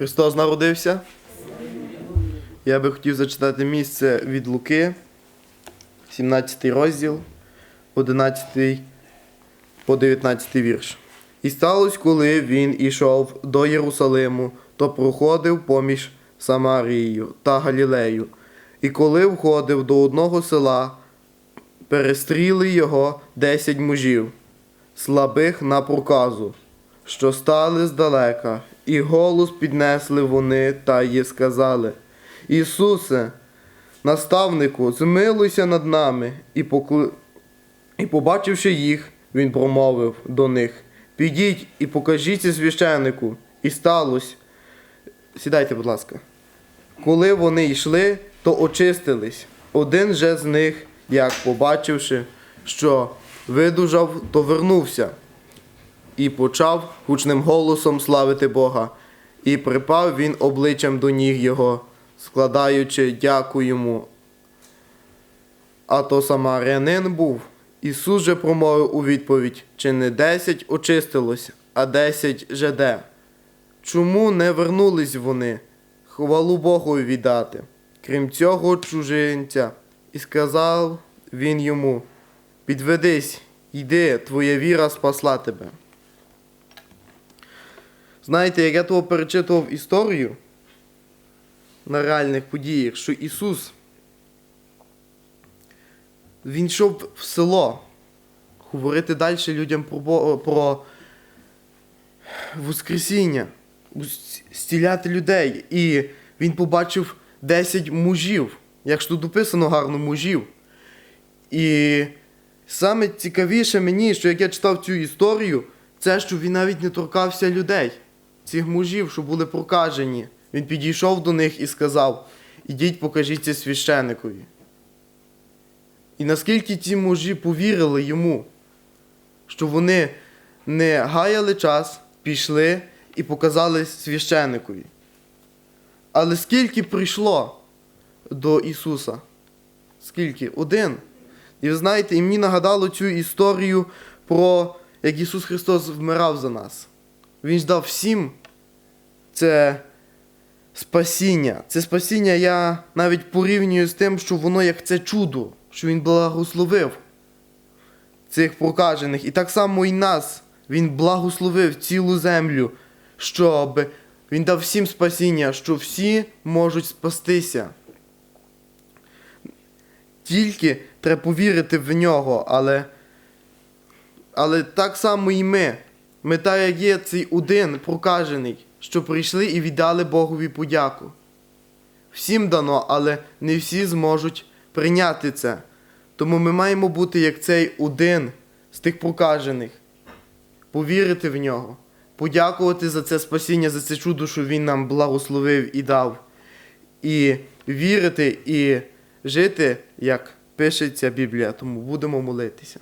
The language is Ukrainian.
Христос народився. Я би хотів зачитати місце від Луки, 17 розділ, 11 по 19 вірш. І сталося, коли він ішов до Єрусалиму, то проходив поміж Самарією та Галілею. І коли входив до одного села, перестріли його десять мужів, слабих на проказу, що стали здалека, і голос піднесли вони та й сказали: Ісусе, наставнику, змилуйся над нами. І, покли... і побачивши їх, він промовив до них: Підіть і покажіться священнику. І сталося. Сідайте, будь ласка. Коли вони йшли, то очистились. Один же з них, як побачивши, що видужав, то вернувся і почав гучним голосом славити Бога. І припав він обличчям до ніг його, складаючи дяку йому. А то самарянин був. Ісус же промовив у відповідь, чи не десять очистилось, а десять жеде. Чому не вернулись вони? Хвалу Богу віддати, крім цього чужинця. І сказав він йому: Підведись, йди, твоя віра спасла тебе. Знаєте, як я того перечитував історію на реальних подіях, що Ісус Він йшов в село говорити далі людям про, про Воскресіння, зціляти людей. І він побачив 10 мужів, як ж тут описано гарно мужів. І саме цікавіше мені, що як я читав цю історію, це що він навіть не торкався людей, цих мужів, що були прокажені. Він підійшов до них і сказав: Ідіть, покажіться священикові. І наскільки ці мужі повірили йому, що вони не гаяли час, пішли і показали священикові. Але скільки прийшло до Ісуса? Скільки? Один. І ви знаєте, і мені нагадало цю історію про як Ісус Христос вмирав за нас. Він ж дав всім це спасіння. Це спасіння я навіть порівнюю з тим, що воно як це чудо, що Він благословив цих прокажених. І так само і нас. Він благословив цілу землю, щоб Він дав всім спасіння, що всі можуть спастися. Тільки треба повірити в нього, але, але так само і ми. Так як є цей один прокажений, що прийшли і віддали Богові подяку. Всім дано, але не всі зможуть прийняти це. Тому ми маємо бути як цей один з тих прокажених, повірити в нього, подякувати за це спасіння, за це чудо, що Він нам благословив і дав, і вірити, і жити, як пишеться Біблія. Тому будемо молитися.